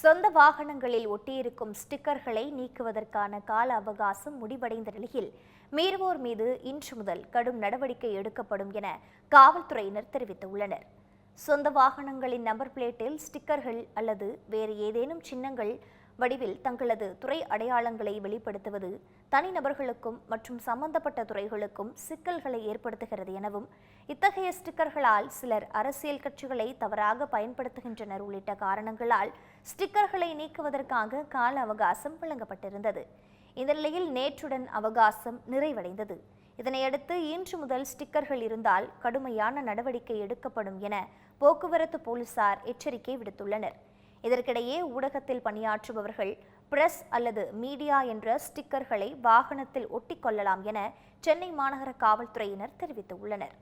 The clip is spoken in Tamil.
சொந்த வாகனங்களில் ஒட்டியிருக்கும் ஸ்டிக்கர்களை நீக்குவதற்கான கால அவகாசம் முடிவடைந்த நிலையில் மீறுவோர் மீது இன்று முதல் கடும் நடவடிக்கை எடுக்கப்படும் என காவல்துறையினர் தெரிவித்துள்ளனர். சொந்த வாகனங்களின் நம்பர் பிளேட்டில் ஸ்டிக்கர்கள் அல்லது வேறு ஏதேனும் சின்னங்கள் வடிவில் தங்களது துறை அடையாளங்களை வெளிப்படுத்துவது தனிநபர்களுக்கும் மற்றும் சம்பந்தப்பட்ட துறைகளுக்கும் சிக்கல்களை ஏற்படுத்துகிறது எனவும் இத்தகைய ஸ்டிக்கர்களால் சிலர் அரசியல் கட்சிகளை தவறாக பயன்படுத்துகின்றனர் உள்ளிட்ட காரணங்களால் ஸ்டிக்கர்களை நீக்குவதற்காக கால அவகாசம் வழங்கப்பட்டிருந்தது. இந்த நிலையில் நேற்றுடன் அவகாசம் நிறைவடைந்தது. இதனையடுத்து இன்று முதல் ஸ்டிக்கர்கள் இருந்தால் கடுமையான நடவடிக்கை எடுக்கப்படும் என போக்குவரத்து போலீசார் எச்சரிக்கை விடுத்துள்ளனர். இதற்கிடையே ஊடகத்தில் பணியாற்றுபவர்கள் பிரஸ் அல்லது மீடியா என்ற ஸ்டிக்கர்களை வாகனத்தில் ஒட்டிக்கொள்ளலாம் என சென்னை மாநகர காவல்துறையினர் தெரிவித்துள்ளனர்.